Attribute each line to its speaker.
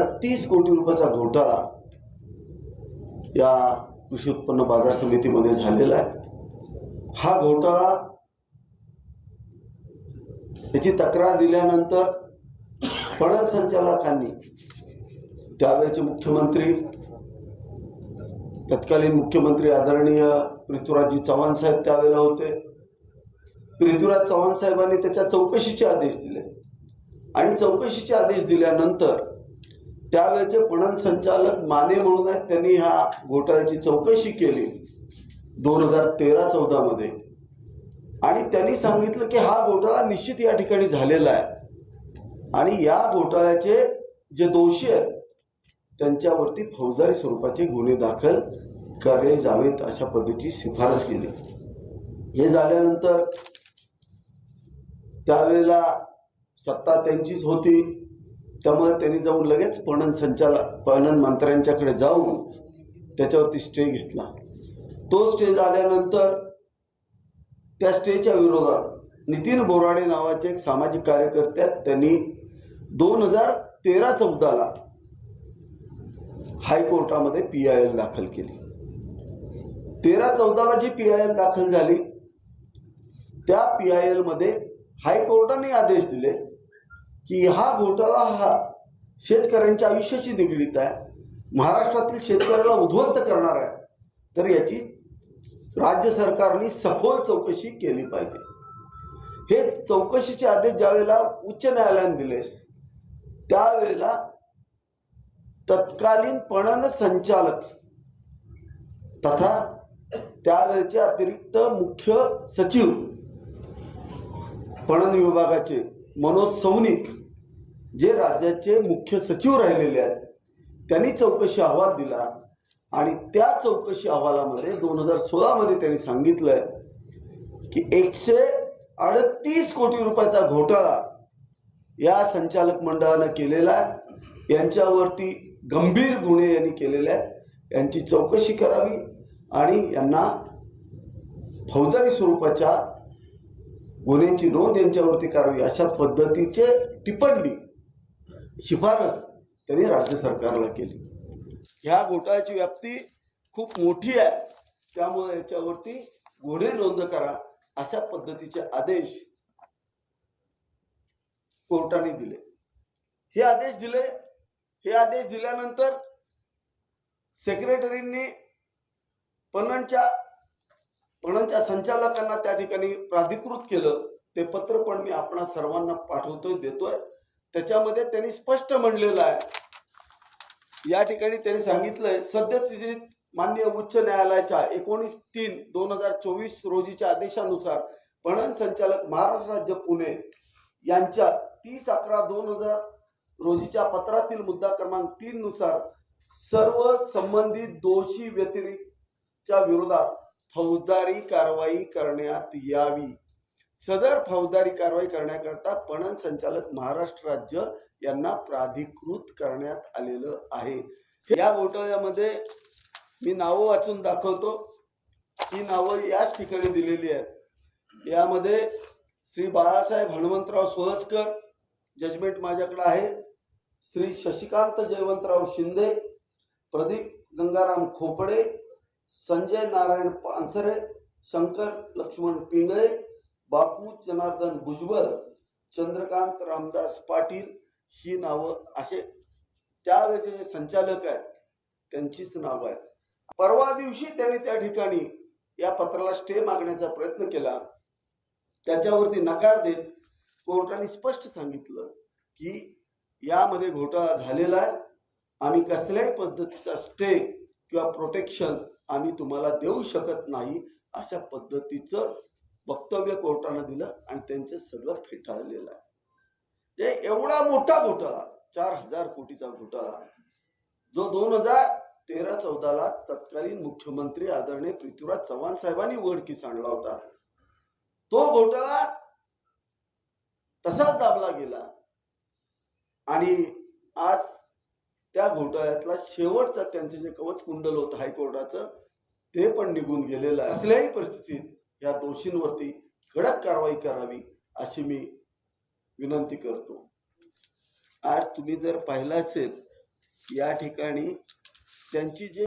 Speaker 1: तीस कोटी रुपयाचा घोटाळा या कृषी उत्पन्न बाजार समितीमध्ये झालेला आहे. हा घोटाळा याची तक्रार दिल्यानंतर पणन संचालकांनी त्यावेळेचे मुख्यमंत्री तत्कालीन मुख्यमंत्री आदरणीय पृथ्वीराजजी चव्हाण साहेब त्यावेळेला होते. पृथ्वीराज चव्हाण साहेबांनी त्याच्या चौकशीचे आदेश दिले. आणि चौकशीचे आदेश दिल्यानंतर त्यावेळेचे पणन संचालक माने म्हणून आहेत त्यांनी ह्या घोटाळ्याची चौकशी केली दोन हजार तेरा चौदा मध्ये. आणि त्यांनी सांगितलं की हा घोटाळा निश्चित या ठिकाणी झालेला आहे. आणि या घोटाळ्याचे जे दोषी आहेत त्यांच्यावरती फौजदारी स्वरूपाचे गुन्हे दाखल करले जावेत अशा पद्धतीची शिफारस केली. हे झाल्यानंतर त्यावेळेला सत्ता त्यांचीच होती. त्यामुळे त्यांनी जाऊन लगेच पणन संचालक पणन मंत्र्यांच्याकडे जाऊन त्याच्यावरती स्टे घेतला. तो स्टे झाल्यानंतर त्या स्टेच्या विरोधात नितीन बोराडे नावाचे एक सामाजिक कार्यकर्त्यात त्यांनी दोन हजार तेरा चौदाला हायकोर्टामध्ये पी आय एल दाखल केली. तेरा चौदाला जी पी आय एल दाखल झाली त्या पी आय एलमध्ये हायकोर्टाने आदेश दिले. की हा घोटाळा हा शेतकऱ्यांच्या आयुष्याशी निगडीत आहे. महाराष्ट्रातील शेतकऱ्याला उद्ध्वस्त करणार आहे. तर याची राज्य सरकारने सखोल चौकशी केली पाहिजे. हे चौकशीचे आदेश ज्यावेळेला उच्च न्यायालयाने दिले त्यावेळेला तत्कालीन पणन संचालक तथा त्यावेळेचे अतिरिक्त मुख्य सचिव पणन विभागाचे मनोज सौनिक जे राज्याचे मुख्य सचिव राहिलेले आहेत त्यांनी चौकशी अहवाल दिला. आणि त्या चौकशी अहवालामध्ये दोन हजार सोळामध्ये त्यांनी सांगितलंय की एकशे अडतीस कोटी रुपयाचा घोटाळा या संचालक मंडळानं केलेला आहे. यांच्यावरती गंभीर गुन्हे यांनी केलेले आहेत. यांची चौकशी करावी आणि यांना फौजदारी स्वरूपाच्या गुन्ह्यांची नोंद यांच्यावरती करावी अशा पद्धतीचे टिप्पणी शिफारस त्यांनी राज्य सरकारला केली. ह्या घोटाळ्याची व्याप्ती खूप मोठी आहे. त्यामुळे याच्यावरती गुन्हे नोंद करा अशा पद्धतीचे आदेश कोर्टाने दिले. हे आदेश दिले. हे आदेश दिल्यानंतर सेक्रेटरींनी पणनच्या पणनच्या संचालकांना त्या ठिकाणी प्राधिकृत केलं. ते पत्र पण मी आपणा सर्वांना पाठवतोय देतोय. त्याच्यामध्ये त्यांनी स्पष्ट म्हणलेलं आहे. या ठिकाणी त्यांनी सांगितलंय सद्यस्थितीत मान्य उच्च न्यायालयाच्या एकोणीस तीन दोन हजार चोवीस रोजीच्या आदेशानुसार पणन संचालक महाराष्ट्र राज्य पुणे यांच्या तीस अकरा दोन हजार रोजीच्या पत्रातील मुद्दा क्रमांक तीन नुसार सर्व संबंधित दोषी व्यतिरिक्तच्या विरोधात फौजदारी कारवाई करण्यात यावी. सदर फौजदारी कारवाई करण्याकरता पणन संचालक महाराष्ट्र राज्य यांना प्राधिकृत करण्यात आलेलं आहे. या घोटाळ्यामध्ये मी नावं वाचून दाखवतो. ही नावं याच ठिकाणी दिलेली आहेत. यामध्ये श्री बाळासाहेब हनुमंतराव सोळसकर जजमेंट माझ्याकडे आहे. श्री शशिकांत जयवंतराव शिंदे प्रदीप गंगाराम खोपडे संजय नारायण पानसरे शंकर लक्ष्मण पिंगळे बापू जनार्दन भुजबळ चंद्रकांत रामदास पाटील ही नावं असे. त्यावेळेचे जे संचालक आहेत त्यांचीच नावं आहेत. परवा दिवशी त्यांनी त्या ठिकाणी या पत्राला स्टे मागण्याचा प्रयत्न केला. त्याच्यावरती नकार देत कोर्टाने स्पष्ट सांगितलं की यामध्ये घोटाळा झालेला आहे. आम्ही कसल्याही पद्धतीचा स्टे किंवा प्रोटेक्शन आम्ही तुम्हाला देऊ शकत नाही अशा पद्धतीचं वक्तव्य कोर्टानं दिलं आणि त्यांचं सगळं फेटाळलेलं आहे. एवढा मोठा घोटाळा चार हजार कोटीचा घोटाळा जो दोन हजार तेरा चौदाला तत्कालीन मुख्यमंत्री आदरणीय पृथ्वीराज चव्हाण साहेबांनी उघडकीस आणला होता. तो घोटाळा तसाच दाबला गेला. आणि आज त्या घोटाळ्यातला शेवटचा त्यांचं जे कवच कुंडल होतं हायकोर्टाचं ते पण निघून गेलेलं आहे. असल्याही परिस्थितीत या दोषींवरती कडक कारवाई करावी अशी मी विनंती करतो. आज तुम्ही जर पाहिलं असेल या ठिकाणी त्यांची जे